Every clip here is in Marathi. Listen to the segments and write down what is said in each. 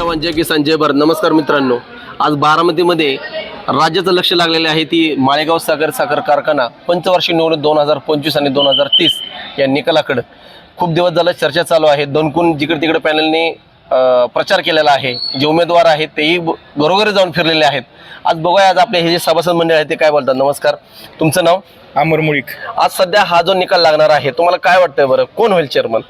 जवान जय किसान जय भारत. नमस्कार मित्रांनो. आज बारामतीमध्ये राज्याचं लक्ष लागलेले आहे ती माळेगाव सागर साखर कारखाना पंचवार्षिक निवडणूक दोन हजार पंचवीस आणि दोन हजार तीस या निकालाकडं. खूप दिवस झालं चर्चा चालू आहे. दोनकून जिकडे तिकडे पॅनलने प्रचार केलेला आहे. जे उमेदवार आहेत तेही घरोघरी जाऊन फिरलेले आहेत. आज बघूया आज आपले हे जे सभासद मंडळ आहे ते काय बोलतात. नमस्कार. तुमचं नाव? अमर मुळीक. आज सध्या हा जो निकाल लागणार आहे तुम्हाला काय वाटतंय बरं? कोण होईल चेअरमन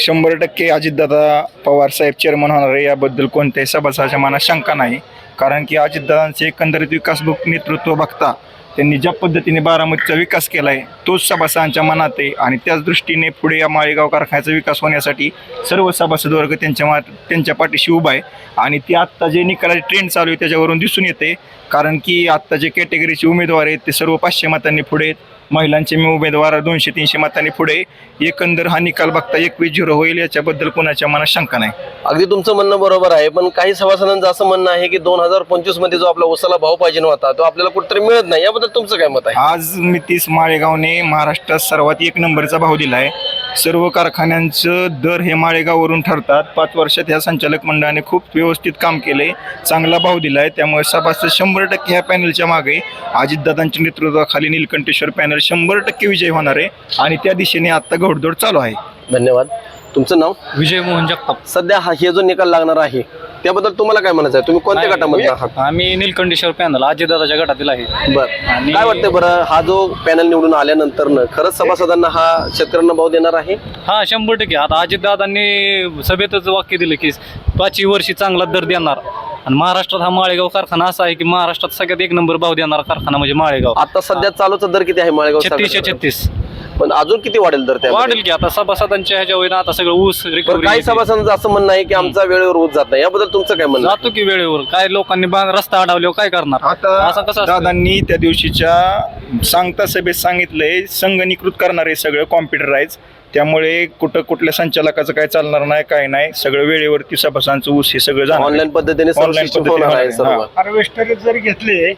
शंभर टक्के अजितदादा पवार साहेब चेअरमन होणार आहे याबद्दल कोणत्याही सभासदाच्या मनात शंका नाही. कारण की अजितदादांचे एकंदरीत विकास नेतृत्व बघता त्यांनी ज्या पद्धतीने बारामतीचा विकास केला आहे तोच सभासदांच्या मनात आहे. आणि त्याच दृष्टीने पुढे या माळेगाव कारखान्याचा विकास होण्यासाठी सर्व सभासद वर्ग त्यांच्या मा त्यांच्या पाठीशी उभा आहे. आणि ती आत्ता जे निकालाचे ट्रेंड चालू आहे त्याच्यावरून दिसून येते कारण की आत्ता जे कॅटेगरीचे उमेदवार आहेत ते सर्व पाचशे मतांनी पुढे आहेत. महिलांचे मी उमेदवार दोनशे तीनशे मतांनी पुढे. एकंदर हा निकाल बघता एकवीस झिरो होईल याच्याबद्दल कोणाच्या मनात शंका नाही. अगदी तुमचं म्हणणं बरोबर आहे पण काही सभासदांचं असं म्हणणं आहे की दोन हजार पंचवीसमध्ये जो आपला उसाला भाव पाहिजे होता तो आपल्याला कुठेतरी मिळत नाही. याबद्दल तुमचं काय मत आहे? आज नितीश माळेगावने महाराष्ट्रात सर्वात एक नंबरचा भाव दिला आहे सर्व कारखान्यांचं दर हे माळेगाववरून ठरतात. पाच वर्षात ह्या संचालक मंडळाने खूप व्यवस्थित काम केले चांगला भाव दिला आहे त्यामुळे सभासद शंभर टक्के ह्या पॅनलच्या मागे अजितदादांच्या नेतृत्वाखाली निलकंठेश्वर पॅनल शंभर टक्के विजय होणार आहे आणि त्या दिशेने आत्ता घोडदौड चालू आहे. धन्यवाद. तुमचं नाव? विजय मोहन जगताप. सध्या हा हे जो निकाल लागणार आहे त्याबद्दल तुम्हाला काय म्हणायचं आहे? तुम्ही कोणत्या गटामध्ये आहात? आम्ही नीलकंठेश्वर पॅनल अजितदादाच्या गटातील आहे. बर. आणि- काय वाटतंय बरं हा जो पॅनल निवडून आल्यानंतर खरंच सभासदांना हा शेतकऱ्यांना भाव देणार आहे? हा शंभर टक्के. आता अजितदादांनी सभेतच वाक्य दिलं की पाचही वर्षी चांगला दर देणार. आणि महाराष्ट्रात हा माळेगाव कारखाना असा आहे की महाराष्ट्रात सगळ्यात एक नंबर भाव देणारा कारखाना म्हणजे माळेगाव. आता सध्या चालूचा दर किती आहे माळेगाव छत्तीसशे साखर? छत्तीस. पण अजून किती वाढेल दर त्या वाढेल की आता सभासदांच्या ह्याच्या होईना आता सगळं ऊस काही सभासदांचं असं म्हणणं आहे की आमचा वेळेवर होत जात नाही. याबद्दल तुमचं काय म्हणणं आहे? जातो की वेळेवर. काय लोकांनी बा- रस्ता अडवल्यावर काय करणार? असं आता कसं असतं? दादांनी त्या दिवशीच्या सांगता सभेत सांगितलंय संगणीकृत करणार आहे सगळं कॉम्प्युटराईज त्यामुळे कुठं कुठल्या संचालकाचं काय चालणार नाही काय नाही सगळं वेळेवरती सभासदांचं ऊस हे सगळं जाणार. ऑनलाईन पद्धतीने Online पद्धतीने होणार आहे सर्व. हार्वेस्टर जर घेतले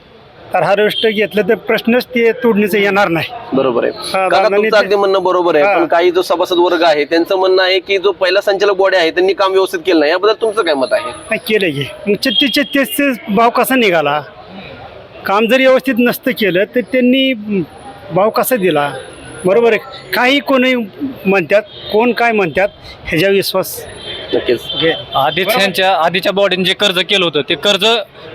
तर हार्वेस्टर घेतलं तर प्रश्नच ते तोडणीचं येणार नाही. बरोबर आहे. हा, काका तुमचं अगदी म्हणणं बरोबर आहे हा. पण काही जो सभासद वर्ग आहे त्यांचं म्हणणं आहे की जो पहिला संचालक बॉडी आहे त्यांनी काम व्यवस्थित केलं नाही. याबद्दल तुमचं काय मत आहे? नाही केलं की. मग छत्तीस भाव कसा निघाला? काम जर व्यवस्थित नसतं केलं तर त्यांनी भाव कसा दिला? बरोबर आहे. काही कोणी म्हणतात कोण काय म्हणतात ह्याच्या विश्वास नक्कीच. आधीच आधीच्या बॉडीने जे कर्ज केलं होतं ते कर्ज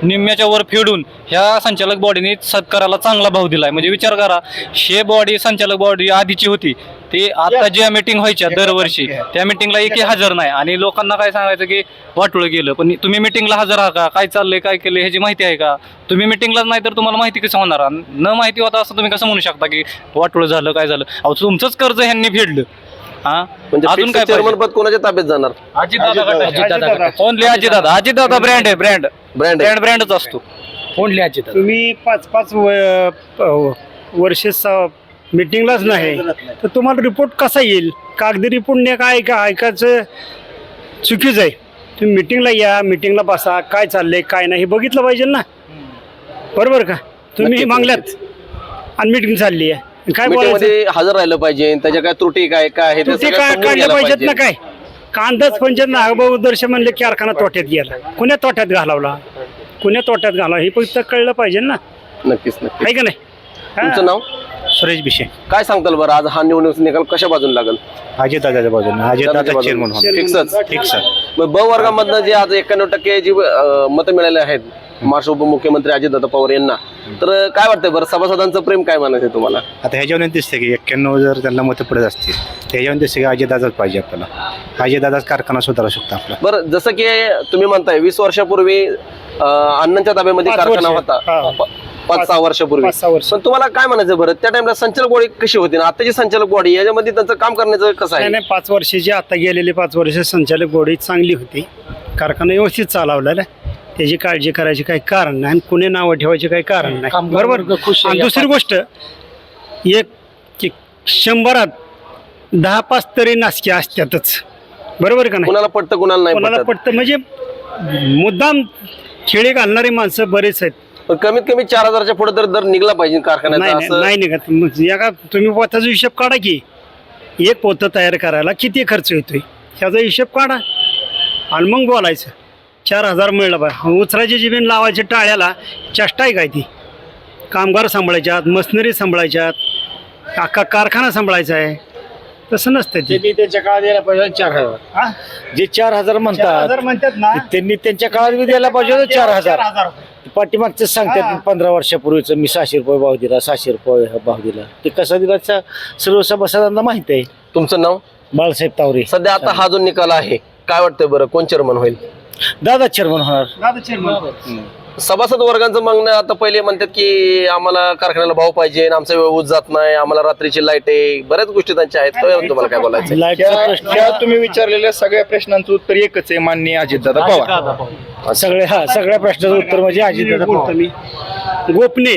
निम्म्याच्या वर फेडून ह्या संचालक बॉडीने सत्काराला चांगला भाव दिलाय. म्हणजे विचार करा हे बॉडी संचालक बॉडी आधीची होती ते आता ज्या मिटिंग व्हायच्या दरवर्षी त्या मिटिंगला एकही हजर नाही. आणि लोकांना काय सांगायचं की वाटोळं गेलं. पण तुम्ही मिटिंगला हजर आहात का? काय चाललंय? काय केलं ह्याची माहिती आहे का? तुम्ही मिटिंगलाच नाही तर तुम्हाला माहिती कसं होणार? न माहिती होता असं तुम्ही कसं म्हणू शकता की वाटोळं झालं काय झालं? अहो तुमचंच कर्ज ह्यांनी फेडलं. हा? म्हणजे अजून काय? चेअरमन पद कोणाच्या ताब्यात जाणार? अजितदादा. ओनली अजितदादा अजितदादा ब्रँड आहे ब्रँड ब्रँड ब्रँड ब्रँडच असतो. ओनली अजितदादा. तुम्ही पाच पाच वर्ष मिटिंगलाच नाही. तर तुम्हाला रिपोर्ट कसा येईल? कागदी रिपोर्ट नाही काय का ऐकायचं चुकीचं आहे तुम्ही मिटिंगला या मिटिंगला बसा. काय चाललंय काय नाही हे बघितलं पाहिजे ना. बरोबर का? तुम्ही मागल्यात. आणि मिटिंग चालली आहे. काय बोलायचं? मध्ये हजर राहिलं पाहिजे त्याच्या काय त्रुटी काय काय आहे ते ते सगळं काय समजून काढलं घ्यायला पाहिजेत ना पाहिजे. काय? कांदाच पंचायत नागभाऊ दर्शन म्हणले की कारखाना तोट्यात गेला. कुण्या तोट्यात घालवला? कुण्या तोट्यात घालवला? हे फक्त कळलं पाहिजे ना. नक्कीच नक्कीच. आहे का नाही? तुमचं हा. नाव? सुरेश बिशे काय सांगताल बरं? आज हा निवडणूक निकाल कशा बाजून लागेल? अजितदादाच्या बाजूने. अजितदादा चेअरमन फिक्सच ठीक सर मग ब वर्गामधनं जे आज एक्क्याण्णव टक्के जी मतं मिळाली आहेत महाराष्ट्र उपमुख्यमंत्री अजितदादा पवार यांना. तर काय वाटतंय बरं सभासदांचं प्रेम काय म्हणायचं आहे तुम्हाला? आता ह्याच्यावरून दिसते की एक्क्याण्णव जर त्यांना मतं पडत असतील तर ह्याच्यावरून दिसते की अजितदादाच पाहिजे आपल्याला. अजितदादाच कारखाना सुधारू शकतो आपला. बरं जसं की तुम्ही म्हणताय वीस वर्षापूर्वी अं, अण्णांच्या ताब्यामध्ये पाच कारखाना. होता. हा. प- पाच सहा वर्षापूर्वी. पाच सहा वर्ष. पण तुम्हाला काय म्हणायचं बरं? त्या टाइमला संचालक बॉडी कशी होती? ना आताची संचालक बॉडी याच्यामध्ये त्यांचं काम करण्याचं कसं नाही आहे? नाही पाच वर्षाची आता गेलेली पाच वर्ष संचालक बॉडी चांगली होती. कारखाना व्यवस्थित चालवलेला त्याची काळजी करायची काही कारण नाही आणि कुणी नावं ठेवायचे काही कारण नाही. बरोबर? आणि दुसरी गोष्ट एक की शंभरात दहा पाच तरी नासकी असतातच. बरोबर का नाही? कुणाला पटतं कुणाला नाही कोणाला पटत? पडतं म्हणजे मुद्दाम खेळे घालणारी माणसं बरेच आहेत. पण कमीत कमी चार हजारच्या पुढे तर दर निघला पाहिजे नाही कारखान्याचा नाही असं नाही निघत. मग एका तुम्ही पोताचा हिशोब काढा की. एक पोतं तयार करायला किती खर्च येतोय? ह्याचा हिशोब काढा. आणि मग बोलायचं. चार हजार मिळलं बा. उचराची जिबीन लावायची टाळ्याला चेष्टा आहे काय ती? कामगार सांभाळायच्यात मशनरी सांभाळायच्यात अख्खा कारखाना सांभाळायचा आहे. तसं नसतं ते. त्यांनी त्यांच्या काळात द्यायला पाहिजे चार हजार. हा? जे चार हजार चार म्हणतात हजार म्हणतात ना. त्यांनी त्यांच्या काळात बी द्यायला पाहिजे होतं चार हजार. पाठीमागचं सांगतात पंधरा वर्षापूर्वीचं मी सहाशे रुपये भाव दिला सहाशे रुपये भाव दिला. ते कसा दिला? चा- सर्व सभासदांना माहीत आहे. तुमचं नाव? बाळासाहेब तावरे. सध्या आता हा जो निकाल आहे काय वाटतंय बरं? कोण चेअरमन होईल? दादा चेअरमन होणार. दादा chairman. सभासद वर्गांचं मागणं आता पहिले म्हणतात की आम्हाला कारखान्याला भाव पाहिजे आणि आमचा वेळ ऊस जात नाही आम्हाला रात्रीची लाइट आहे. बऱ्याच गोष्टी त्यांच्या आहेत. तुम्हाला काय बोलायचं? लाईटचा त्या प्रश्न त्या तुम्ही विचारलेल्या सगळ्या प्रश्नांचं उत्तर एकच आहे माननीय अजितदादा पवार. सगळे हा सगळ्या प्रश्नाचं उत्तर म्हणजे अजित बोलतो मी. गोपने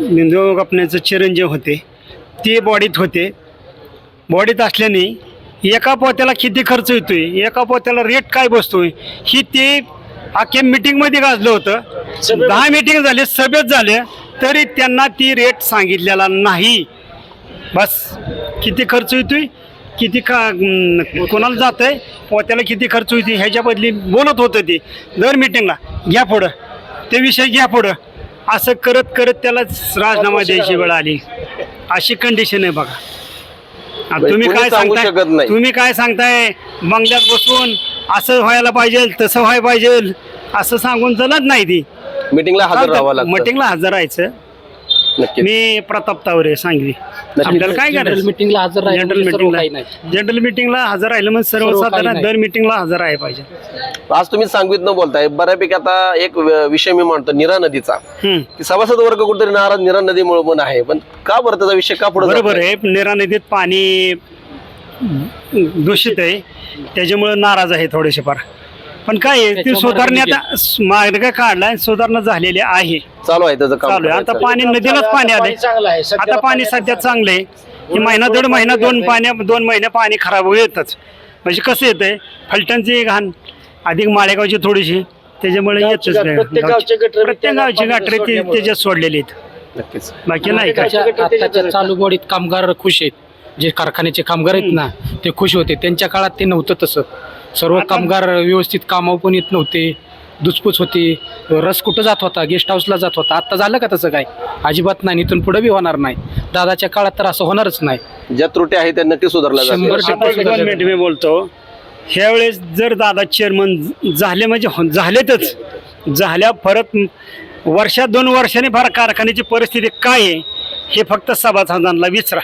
निंदो गोपण्याचं चिरंजीव होते. ते बॉडीत होते. बॉडीत असल्याने एका पोत्याला किती खर्च येतोय? एका पोत्याला रेट काय बसतोय? ही ते अख्ख्या मिटिंगमध्ये गाजलं होतं. दहा मिटिंग झाले सभेत झाले तरी त्यांना ती रेट सांगितलेला नाही. बस. किती खर्च येतोय? किती का कोणाला जात आहे पोत्याला किती खर्च होती ह्याच्या बदली बोलत होतं ते. दर मिटिंगला घ्या पुढं. ते विषय घ्या पुढं. असं करत करत त्याला राजीनामा द्यायची वेळ आली. अशी कंडिशन आहे बघा. तुम्ही कोणी काय सांगू शकत सांगताय नाही. तुम्ही काय सांगताय? बंगल्यात बसून असं व्हायला पाहिजे तसं व्हायला पाहिजे असं सांगून चालत नाही ती. मीटिंगला हजर राहावं लागतं. मिटिंगला हजर राहायचं. मी प्रताप तावरे सांगली. आपल्याला काय करायचं? मिटिंगला हजर राहिलं जनरल म्हणजे सर्व मिटिंगला नाही. जनरल मिटिंगला हजर राहिलं म्हणजे काही सर्वसाधारण नाही. दर मिटिंगला हजर आहे पाहिजे. आज तुम्ही सांगवीत न बोलताय बऱ्यापैकी आता एक व- विषय मी मांडतो निरा नदीचा. हम्म. की सभासद वर्ग कुठेतरी नाराज निरा नदीमुळे पण आहे. पण का बरं त्याचा विषय का पुढे बरोबर आहे. निरा नदीत पाणी दूषित आहे. त्याच्यामुळे नाराज आहे थोडेसे फार. पण काय आहे ते त्याच्यामुळे सुधारण्यात मार्ग काढलाय सुधारणा झालेली आहे. चालू आहे त्याचं काम चालू आहे. आता करायचं. पाणी नदीलाच पाणी आले चांगलं आहे. आता पाणी सध्या चांगलं आहे. महिना दीड महिना दोन पाण्या दोन महिने पाणी खराब होऊ येतच म्हणजे कसं येतंय? फलटणची घाण अधिक माळेगावची थोडीशी त्याच्यामुळे येतच नाही. प्रत्येक गावचे गटर प्रत्येक गावची त्याला गाठरे ते. त्याच्यात सोडलेले आहेत. नक्कीच. बाकी नाही काय. आताच्या आताच्या चालू बॉडीत कामगार खुश आहेत. जे कारखान्याचे कामगार आहेत ना ते खुश होते. त्यांच्या काळात ते नव्हतं तसं. सर्व कामगार व्यवस्थित कामावर पण येत नव्हते. दुचपूच होती. रस कुठं जात होता? गेस्ट हाऊसला जात होता. आता झालं का तसं काय? अजिबात नाही. इथून पुढे बी होणार नाही. दादाच्या काळात तर असं होणारच नाही. ज्या त्रुटी आहेत त्या नक्की सुधारल्या शंभर जातील टक्के. आता एक दोन मिनिट मी बोलतो. ह्यावेळेस जर दादा चेअरमन झाले म्हणजे हो- झालेतच. झाल्या परत वर्षात दोन वर्षांनी फार कारखान्याची परिस्थिती काय आहे हे फक्त सभासदांना विचारा.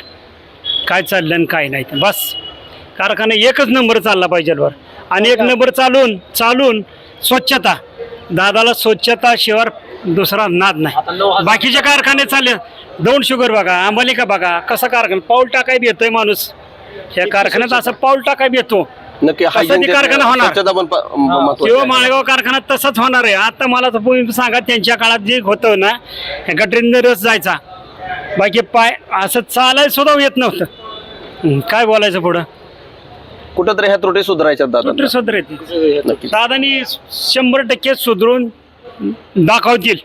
काय चाललं आणि काय नाही. ते. बस. कारखाना एकच नंबर चालला पाहिजे वर. आणि एक नंबर चालून चालून स्वच्छता. दादाला स्वच्छता शिवाय दुसरा नाद नाही. बाकीचे कारखाने चालले. दोन शुगर बघा आंबालिका बघा कसा कारखाना पाऊल टाकाय बी येतोय माणूस ह्या कारखान्यात असं पाऊल टाकाय बी येतो कारखाना होणार. किंवा. माळेगाव कारखान्यात तसंच होणार आहे. आता मला तर तुम्ही सांगा त्यांच्या काळात जे होतं ना गटरींना रस जायचा. बाकी पाय असं चालायला सुद्धा येत नव्हतं. काय बोलायचं पुढं? कुठंतरी ह्या त्रुटी सुधारायच्या दादा. कुठे सुधार येते नक्कीच. दादानी शंभर टक्के सुधरून दाखवतील.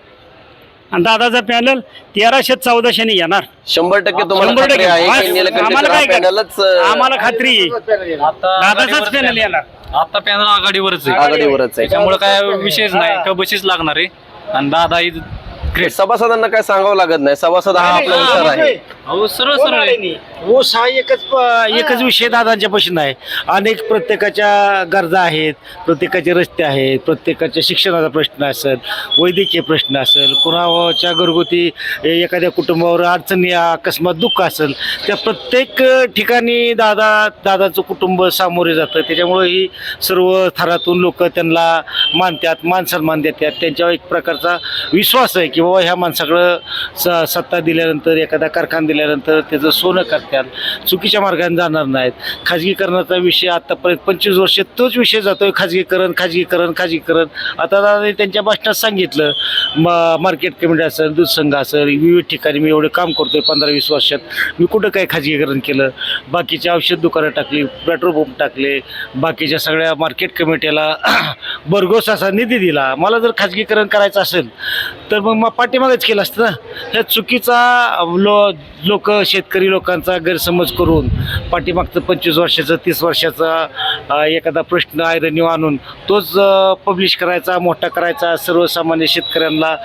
आणि दादाचा पॅनल तेराशे चौदाशेने येणार. शंभर टक्के तुम्हाला शंभर खात्री टक्के. आहे. की आम्हाला काय अं, आम्हाला खात्री आहे. दादाचाच पॅनल येणार. आता पॅनल आघाडीवरच आहे. आघाडीवरच आहे. त्याच्यामुळे काय विषयच नाही कबशीच लागणार आहे. आणि दादा ही ग्रेट सभासदांना काय सांगावं लागत नाही. सभासद हा आपला हुशार आहे. अहो सरळ सरळ आहे. ऊस हा एकच प- एकच विषय दादांच्या पाशी आहे अनेक प्रत्येकाच्या गरजा आहेत. प्रत्येकाचे रस्ते आहेत. प्रत्येकाच्या शिक्षणाचा प्रश्न असेल वैद्यकीय प्रश्न असेल कुणाच्या घरगुती एखाद्या कुटुंबावर अडचणी अकस्मात दुःख असेल त्या प्रत्येक ठिकाणी दादा दादाचं कुटुंब सामोरे जातं. त्याच्यामुळे ही सर्व थरातून लोक त्यांना मानतात मान सन्मान देतात. त्यांच्यावर एक प्रकारचा विश्वास आहे की बाबा ह्या माणसाकडं स सत्ता दिल्यानंतर एखादा कारखाना दिल्यानंतर त्याचं सोनं करत्याल. चुकीच्या मार्गाने जाणार नाहीत. खाजगीकरणाचा विषय आत्तापर्यंत पंचवीस वर्ष तोच विषय जातोय. खाजगीकरण खाजगीकरण खाजगीकरण. आता दादा त्यांच्या भाषणात सांगितलं मा मार्केट कमिटी असेल दूध संघ असेल विविध ठिकाणी मी एवढं काम करतोय पंधरा वीस वर्षात. मी कुठं काय खाजगीकरण केलं? बाकीचे औषध दुकानं टाकली पेट्रोल पंप टाकले बाकीच्या सगळ्या मार्केट कमिटीला भरघोस असा निधी दिला. मला जर खाजगीकरण करायचं असेल तर मग मग पाठीमागच केलं असतं ना. ह्या चुकीचा लो लोक शेतकरी लोकांचा गैरसमज करून पाठीमागचं पंचवीस वर्षाचं तीस वर्षाचा एखादा प्रश्न आयरणी आणून तोच पब्लिश करायचा मोठा करायचा सर्वसामान्य शेतकऱ्यांना.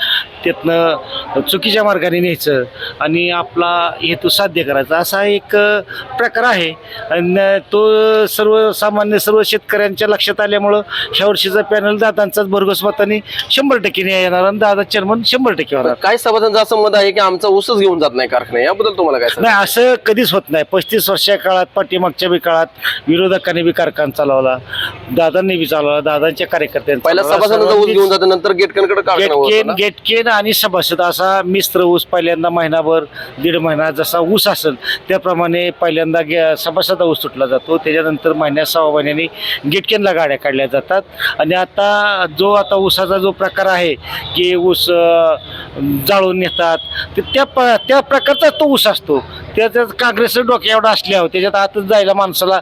त्यातनं चुकीच्या मार्गाने न्यायचं आणि आपला हेतू साध्य करायचा असा एक प्रकार आहे आणि तो सर्वसामान्य सर्व शेतकऱ्यांच्या लक्षात आल्यामुळं ह्या वर्षीचा पॅनल दादांचाच भरघोस मताने शंभर टक्के न्याय येणार आणि दादा चेअरमन शंभर टक्के होणार काय सभासदांचं असं मत आहे की आमचा ऊसच घेऊन जात नाही कारखाना याबद्दल तुम्हाला काय? नाही असं कधीच होत नाही पस्तीस वर्षा काळात पाठीमागच्या बी काळात विरोधकांनी बी कारखाना चालवला दादांनी बी चालवला दादांच्या कार्यकर्त्यांनी पहिला. सभासदांचा ऊस घेऊन जातं नंतर गेटकेन? गेटकेन आणि सभासद असा मिस्त्र ऊस पहिल्यांदा महिनाभर दीड महिना जसा ऊस असेल त्याप्रमाणे पहिल्यांदा गे सभासदा ऊस सुटला जातो. त्याच्यानंतर महिन्या सहा महिन्याने गेटकेनला गाड्या काढल्या जातात. आणि आता जो आता ऊसाचा जो प्रकार आहे की ऊस जाळून नेतात तर त्या प त्या प्रकारचा तो ऊस असतो. त्याच्यात काँग्रेस डोक्या एवढा असल्यावर त्याच्यात आतच जायला माणसाला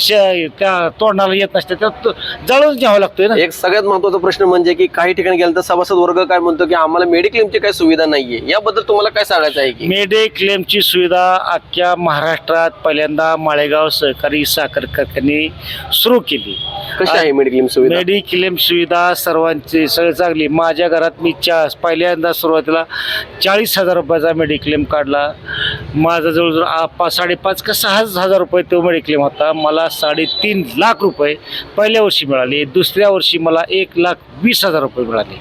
शे त्या तोंडाला येत नसते. त्यात जाळून घ्यावं लागतोय ना. एक सगळ्यात महत्त्वाचा प्रश्न म्हणजे की काही ठिकाणी गेलं तर सभासद वर्ग काय म्हणतो की आम्हाला मेडिक्लेमची काही सुविधा नाहीये. याबद्दल तुम्हाला काय सांगायचं आहे की? मेडे क्लेमची सुविधा अख्ख्या महाराष्ट्रात पहिल्यांदा माळेगाव सहकारी साखर कारखाने सुरू केली. कशी आहे मेडिक्लेम सुविधा? मेडी क्लेम सुविधा सर्वांची सगळं चांगली. माझ्या घरात मी चा पहिल्यांदा सुरुवातीला चाळीस हजार रुपयाचा मेडिक्लेम काढला. माझा जवळजवळ पाच साडेपाच का सहा हजार रुपये तो मेडिक्लेम होता. मला साडेतीन लाख रुपये पहिल्या वर्षी मिळाले. दुसऱ्या वर्षी मला एक लाख वीस हजार रुपये मिळाले.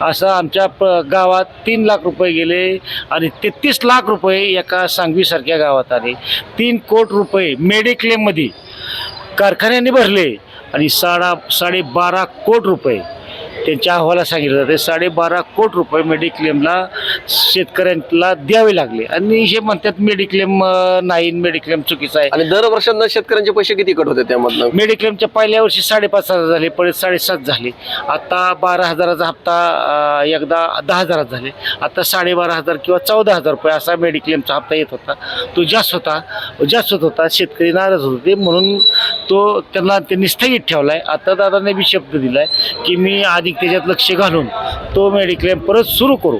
असं आमच्या प गावात तीन लाख रुपये गेले आणि तेहतीस लाख रुपये एका सांगवीसारख्या गावात आले. तीन कोट रुपये मेडिक्लेममध्ये कारखान्याने भरले आणि साडा साडेबारा कोट रुपये त्यांच्या अहवाला सांगितलं जाते साडेबारा कोट रुपये मेडिक्लेमला शेतकऱ्यांना द्यावे लागले. आणि हे म्हणतात मेडिक्लेम नाही मेडिक्लेम चुकीचं आहे. आणि दर वर्षांना शेतकऱ्यांचे पैसे किती कट होते त्यामधनं? मेडिक्लेमच्या पहिल्या वर्षी साडेपाच हजार झाले परत साडेसात झाले. आता बारा हजाराचा हप्ता एकदा दहा हजारात झाले. आता साडेबारा हजार किंवा चौदा हजार रुपये असा मेडिक्लेमचा हप्ता येत होता. तो जास्त होता जास्त होत होता शेतकरी नाराज होत. होते म्हणून तो त्यांना त्यांनी स्थगित ठेवला आहे आता दादाने बी शब्द दिला आहे की मी अधिक त्याच्यात लक्ष घालून तो मेडिक्लेम परत सुरू करू.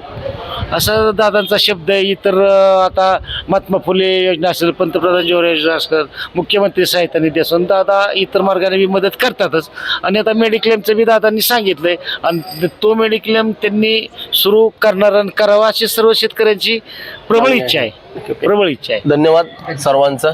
असा दादांचा शब्द आहे इतर आता महात्मा फुले योजना असेल पंतप्रधान जीवन योजना असेल मुख्यमंत्री सहायता निधी असेल दादा इतर मार्गाने बी मदत करतातच. आणि आता मेडिक्लेमचं बी दादांनी सांगितलंय आणि तो मेडिक्लेम त्यांनी सुरू करणार आणि करावा अशी सर्व शेतकऱ्यांची प्रबळ इच्छा आहे. प्रबळ इच्छा आहे. धन्यवाद सर्वांचं.